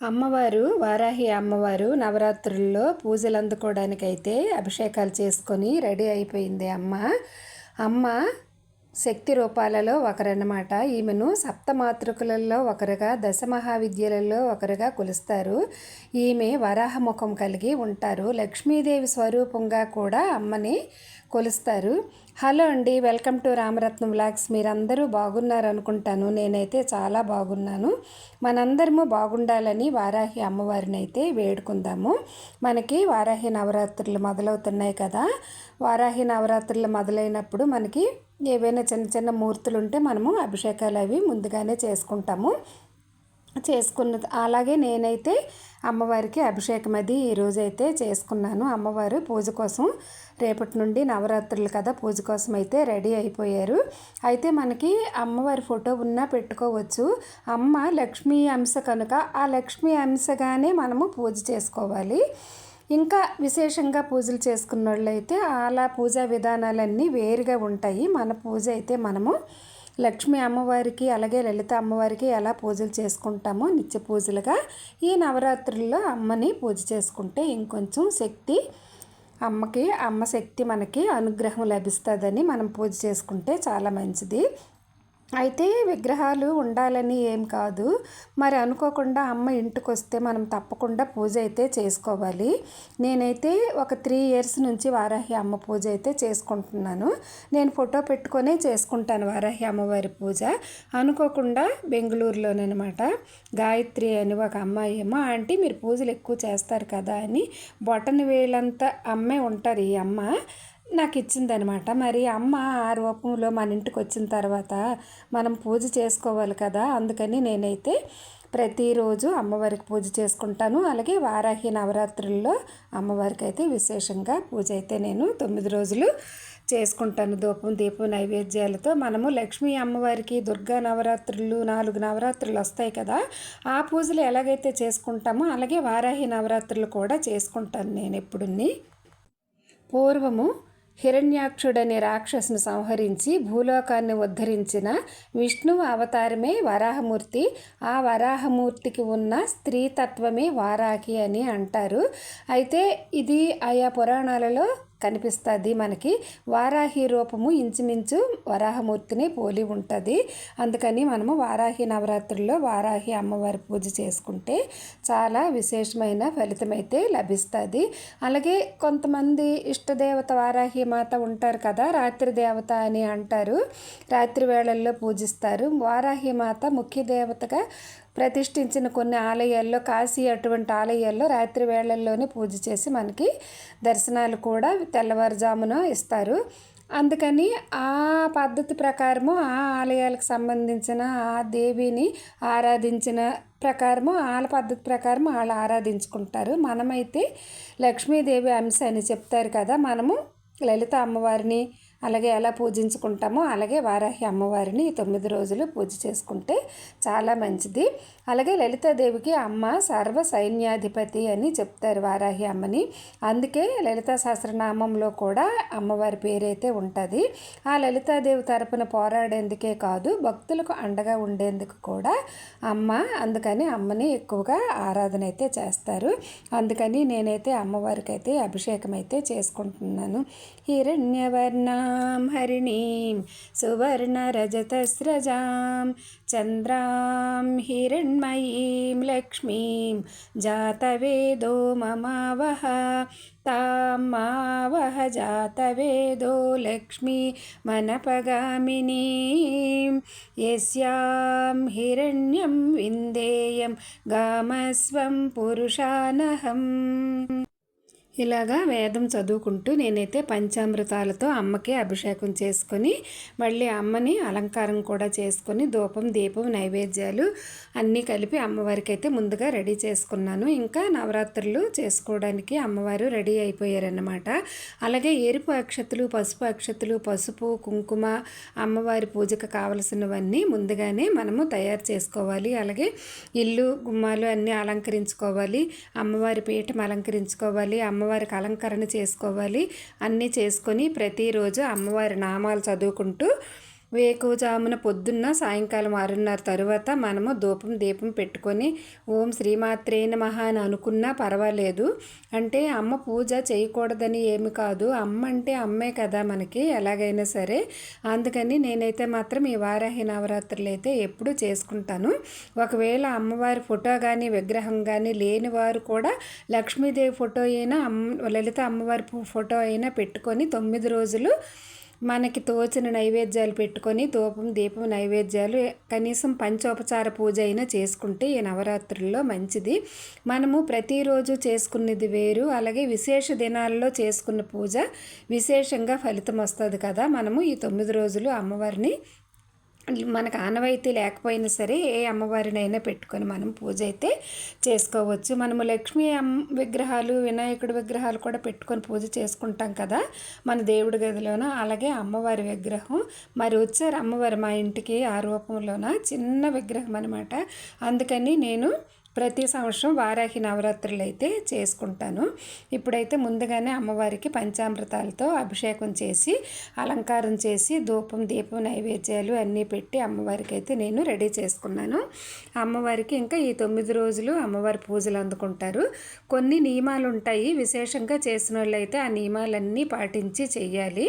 అమ్మవారు వారాహి అమ్మవారు నవరాత్రుల్లో పూజలు అందుకోవడానికైతే అభిషేకాలు చేసుకొని రెడీ అయిపోయింది అమ్మ. అమ్మ శక్తి రూపాలలో ఒకరన్నమాట. ఈమెను సప్తమాతృకులలో ఒకరుగా దశ మహావిద్యలలో ఒకరుగా కొలుస్తారు. ఈమె వరాహముఖం కలిగి ఉంటారు. లక్ష్మీదేవి స్వరూపంగా కూడా అమ్మని కొలుస్తారు. హలో అండి వెల్కమ్ టు రామరత్నం వ్లాగ్స్. మీరందరూ బాగున్నారు అనుకుంటాను నేనైతే చాలా బాగున్నాను. మనందరము బాగుండాలని వారాహి అమ్మవారిని అయితే వేడుకుందాము. మనకి వారాహి నవరాత్రులు మొదలవుతున్నాయి కదా. వారాహి నవరాత్రులు మొదలైనప్పుడు మనకి ఏవైనా చిన్న చిన్న మూర్తులు ఉంటే మనము అభిషేకాలు అవి ముందుగానే చేసుకుంటాము. చేసుకున్న అలాగే నేనైతే అమ్మవారికి అభిషేకం అది ఈరోజైతే చేసుకున్నాను. అమ్మవారు పూజ కోసం రేపటి నుండి నవరాత్రులు కదా పూజ కోసం అయితే రెడీ అయిపోయారు. అయితే మనకి అమ్మవారి ఫోటో ఉన్నా పెట్టుకోవచ్చు. అమ్మ లక్ష్మీ అంశ కనుక ఆ లక్ష్మీ అంశగానే మనము పూజ చేసుకోవాలి. ఇంకా విశేషంగా పూజలు చేసుకున్న వాళ్ళైతే అలా పూజా విధానాలన్నీ వేరుగా ఉంటాయి. మన పూజ అయితే మనము లక్ష్మీ అమ్మవారికి అలాగే లలిత అమ్మవారికి ఎలా పూజలు చేసుకుంటామో నిత్య పూజలుగా ఈ నవరాత్రుల్లో అమ్మని పూజ చేసుకుంటే ఇంకొంచెం శక్తి అమ్మకి అమ్మ శక్తి మనకి అనుగ్రహం లభిస్తుందని మనం పూజ చేసుకుంటే చాలా మంచిది. అయితే విగ్రహాలు ఉండాలని ఏం కాదు. మరి అనుకోకుండా అమ్మ ఇంటికి వస్తే మనం తప్పకుండా పూజ అయితే చేసుకోవాలి. నేనైతే ఒక త్రీ ఇయర్స్ నుంచి వారాహి అమ్మ పూజ అయితే చేసుకుంటున్నాను. నేను ఫోటో పెట్టుకొనే చేసుకుంటాను వారాహి అమ్మవారి పూజ. అనుకోకుండా బెంగళూరులోనమాట గాయత్రి అని ఒక అమ్మాయి ఏమో ఆంటీ మీరు పూజలు ఎక్కువ చేస్తారు కదా అని బొటన వేలంతా అమ్మే ఉంటారు ఈ అమ్మ. నాకు ఇచ్చిందనమాట మరి అమ్మ ఆ రూపంలో మన ఇంటికి వచ్చిన తర్వాత మనం పూజ చేసుకోవాలి కదా అందుకని నేనైతే ప్రతిరోజు అమ్మవారికి పూజ చేసుకుంటాను. అలాగే వారాహి నవరాత్రుల్లో అమ్మవారికి అయితే విశేషంగా పూజ అయితే నేను తొమ్మిది రోజులు చేసుకుంటాను. దూపం దీపం నైవేద్యాలతో మనము లక్ష్మీ అమ్మవారికి దుర్గా నవరాత్రులు నాలుగు నవరాత్రులు వస్తాయి కదా ఆ పూజలు ఎలాగైతే చేసుకుంటామో అలాగే వారాహి నవరాత్రులు కూడా చేసుకుంటాను నేను ఎప్పుడున్నీ పూర్వము హిరణ్యాక్షుడనే రాక్షసును సంహరించి భూలోకాన్ని ఉద్ధరించిన విష్ణువు అవతారమే వరాహమూర్తి. ఆ వరాహమూర్తికి ఉన్న స్త్రీతత్వమే వారాకి అని అంటారు. అయితే ఇది ఆయా పురాణాలలో కనిపిస్తుంది మనకి. వారాహి రూపము ఇంచుమించు వరాహమూర్తిని పోలి ఉంటుంది. అందుకని మనము వారాహి నవరాత్రుల్లో వారాహి అమ్మవారి పూజ చేసుకుంటే చాలా విశేషమైన ఫలితం అయితే లభిస్తుంది. అలాగే కొంతమంది ఇష్టదేవత వారాహి మాత ఉంటారు కదా రాత్రి దేవత అని అంటారు. రాత్రి వేళల్లో పూజిస్తారు. వారాహి మాత ముఖ్య దేవతగా ప్రతిష్ఠించిన కొన్ని ఆలయాల్లో కాశీ అటువంటి ఆలయాల్లో రాత్రి వేళల్లోనే పూజ చేసి మనకి దర్శనాలు కూడా తెల్లవారుజామున ఇస్తారు. అందుకని ఆ పద్ధతి ప్రకారము ఆ ఆలయాలకు సంబంధించిన ఆ దేవిని ఆరాధించిన ప్రకారము వాళ్ళ పద్ధతి ప్రకారం వాళ్ళు ఆరాధించుకుంటారు. మనమైతే లక్ష్మీదేవి అంశ అని చెప్తారు కదా మనము లలిత అమ్మవారిని అలాగే ఎలా పూజించుకుంటామో అలాగే వారాహి అమ్మవారిని తొమ్మిది రోజులు పూజ చేసుకుంటే చాలా మంచిది. అలాగే లలితాదేవికి అమ్మ సర్వ సైన్యాధిపతి అని చెప్తారు వారాహి అమ్మని. అందుకే లలితా సహస్రనామంలో కూడా అమ్మవారి పేరైతే ఉంటుంది. ఆ లలితాదేవి తరపున పోరాడేందుకే కాదు భక్తులకు అండగా ఉండేందుకు కూడా అమ్మ అందుకని అమ్మని ఎక్కువగా ఆరాధన అయితే చేస్తారు. అందుకని నేనైతే అమ్మవారికి అయితే అభిషేకం అయితే చేసుకుంటున్నాను. హిరణ్యవర్ణ हरिणीं सुवर्णरजतस्रजां चन्द्रां हिरण्मयीं लक्ष्मीं जातवेदो ममावह तां मावह जातवेदो लक्ष्मी मनपगामिनीं यस्यां हिरण्यं विन्देयं गामस्वं पुरुषानहम् ఇలాగా వేదం చదువుకుంటూ నేనైతే పంచామృతాలతో అమ్మకి అభిషేకం చేసుకొని మళ్ళీ అమ్మని అలంకారం కూడా చేసుకొని ధూపం దీపం నైవేద్యాలు అన్నీ కలిపి అమ్మవారికి అయితే ముందుగా రెడీ చేసుకున్నాను. ఇంకా నవరాత్రులు చేసుకోవడానికి అమ్మవారు రెడీ అయిపోయారన్నమాట. అలాగే ఎరుపు అక్షతులు పసుపు అక్షతులు పసుపు కుంకుమ అమ్మవారి పూజకు కావలసినవన్నీ ముందుగానే మనము తయారు చేసుకోవాలి. అలాగే ఇల్లు గుమ్మాలు అన్నీ అలంకరించుకోవాలి అమ్మవారి పీఠం అలంకరించుకోవాలి అమ్మ అమ్మవారికి అలంకరణ చేసుకోవాలి. అన్నీ చేసుకొని ప్రతిరోజు అమ్మవారి నామాలు చదువుకుంటూ వేకువజామున పొద్దున్న సాయంకాలం ఆరున్నర తరువాత మనము ధూపం దీపం పెట్టుకొని ఓం శ్రీమాత్రే మహా అని అనుకున్నా పర్వాలేదు. అంటే అమ్మ పూజ చేయకూడదని ఏమి కాదు. అమ్మ అంటే అమ్మే కదా మనకి ఎలాగైనా సరే. అందుకని నేనైతే మాత్రం ఈ వారాహి నవరాత్రులు అయితే ఎప్పుడు చేసుకుంటాను. ఒకవేళ అమ్మవారి ఫోటో కానీ విగ్రహం కానీ లేని వారు కూడా లక్ష్మీదేవి ఫోటో అయినా అమ్మ లలిత అమ్మవారి ఫోటో అయినా పెట్టుకొని తొమ్మిది రోజులు మనకి తోచిన నైవేద్యాలు పెట్టుకొని ధూపం దీపం నైవేద్యాలు కనీసం పంచోపచార పూజ అయినా చేసుకుంటే ఈ నవరాత్రుల్లో మంచిది. మనము ప్రతిరోజు చేసుకున్నది వేరు అలాగే విశేష దినాల్లో చేసుకున్న పూజ విశేషంగా ఫలితం వస్తుంది కదా. మనము ఈ తొమ్మిది రోజులు అమ్మవారిని మనకు ఆనవాయితీ లేకపోయినా సరే ఏ అమ్మవారినైనా పెట్టుకొని మనం పూజ అయితే చేసుకోవచ్చు. మనము లక్ష్మీ విగ్రహాలు వినాయకుడి విగ్రహాలు కూడా పెట్టుకొని పూజ చేసుకుంటాం కదా మన దేవుడి గదిలోన. అలాగే అమ్మవారి విగ్రహం మరి వచ్చారు అమ్మవారి మా ఇంటికి ఆ రూపంలోన చిన్న విగ్రహం అనమాట అందుకని నేను ప్రతి సంవత్సరం వారాహి నవరాత్రులు అయితే చేసుకుంటాను. ఇప్పుడైతే ముందుగానే అమ్మవారికి పంచామృతాలతో అభిషేకం చేసి అలంకారం చేసి ధూపం దీపం నైవేద్యాలు అన్నీ పెట్టి అమ్మవారికి అయితే నేను రెడీ చేసుకున్నాను. అమ్మవారికి ఇంకా ఈ తొమ్మిది రోజులు అమ్మవారి పూజలు అందుకుంటారు. కొన్ని నియమాలు ఉంటాయి. విశేషంగా చేసిన వాళ్ళైతే ఆ నియమాలన్నీ పాటించి చెయ్యాలి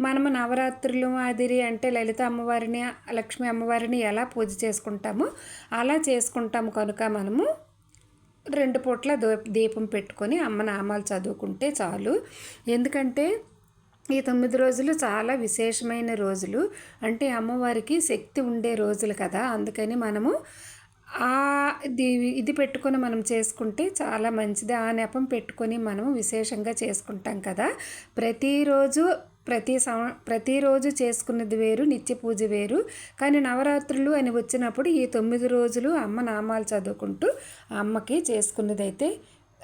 మనము నవరాత్రులు మాదిరి అంటే లలిత అమ్మవారిని లక్ష్మీ అమ్మవారిని ఎలా పూజ చేసుకుంటామో అలా చేసుకుంటాము కనుక మనము రెండు పూట్ల దీపం పెట్టుకొని అమ్మ నామాలు చదువుకుంటే చాలు. ఎందుకంటే ఈ తొమ్మిది రోజులు చాలా విశేషమైన రోజులు. అంటే అమ్మవారికి శక్తి ఉండే రోజులు కదా. అందుకని మనము ఇది ఇది పెట్టుకొని మనం చేసుకుంటే చాలా మంచిది. ఆ నెపం పెట్టుకొని మనం విశేషంగా చేసుకుంటాం కదా. ప్రతిరోజు ప్రతి సం ప్రతిరోజు చేసుకున్నది వేరు నిత్య పూజ వేరు. కానీ నవరాత్రులు అని వచ్చినప్పుడు ఈ తొమ్మిది రోజులు అమ్మ నామాలు చదువుకుంటూ అమ్మకి చేసుకున్నదైతే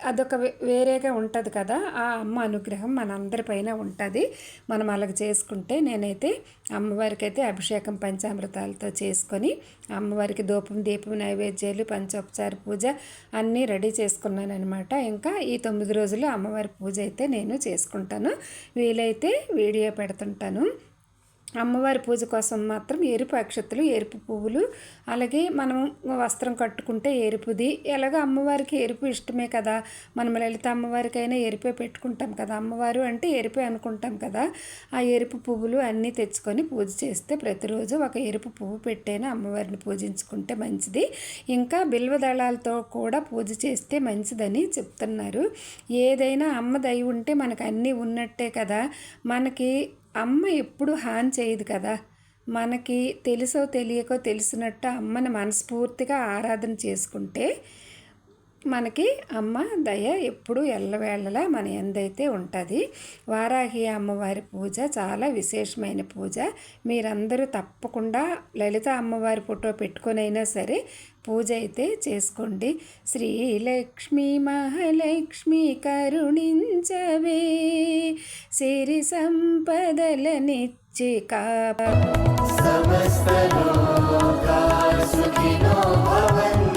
అదొక వేరేగా ఉంటుంది కదా ఆ అమ్మ అనుగ్రహం మనందరిపైన ఉంటుంది. మనం అలాగ చేసుకుంటే నేనైతే అమ్మవారికి అయితే అభిషేకం పంచామృతాలతో చేసుకొని అమ్మవారికి దూపం దీపం నైవేద్యాలు పంచోపచార పూజ అన్నీ రెడీ చేసుకున్నాను అనమాట ఇంకా ఈ తొమ్మిది రోజులు అమ్మవారి పూజ అయితే నేను చేసుకుంటాను. వీలైతే వీడియో పెడుతుంటాను. అమ్మవారి పూజ కోసం మాత్రం ఎరుపు అక్షతలు ఎరుపు పువ్వులు అలాగే మనం వస్త్రం కట్టుకుంటే ఎరుపుది. ఎలాగో అమ్మవారికి ఎరుపు ఇష్టమే కదా? మనం లలిత అమ్మవారికైనా ఎరుపే పెట్టుకుంటాం కదా? అమ్మవారు అంటే ఎరుపే అనుకుంటాం కదా? ఆ ఎరుపు పువ్వులు అన్నీ తెచ్చుకొని పూజ చేస్తే ప్రతిరోజు ఒక ఎరుపు పువ్వు పెట్టైనా అమ్మవారిని పూజించుకుంటే మంచిది. ఇంకా బిల్వ దళాలతో కూడా పూజ చేస్తే మంచిదని చెప్తున్నారు. ఏదైనా అమ్మ దయ ఉంటే మనకు అన్నీ ఉన్నట్టే కదా? మనకి అమ్మ ఎప్పుడు హాన్ చేయదు కదా. మనకి తెలుసో తెలియకో తెలిసినట్టు అమ్మని మనస్ఫూర్తిగా ఆరాధన చేసుకుంటే మనకి అమ్మ దయ ఎప్పుడు ఎల్లవేళలా మన ఎందైతే ఉంటుంది. వారాహి అమ్మవారి పూజ చాలా విశేషమైన పూజ. మీరందరూ తప్పకుండా లలిత అమ్మవారి ఫోటో పెట్టుకొనైనా సరే పూజ అయితే చేసుకోండి. శ్రీలక్ష్మి మహాలక్ష్మి కరుణించవే సిరి సంపదలనిచ్చి కా సమస్త భవంతు.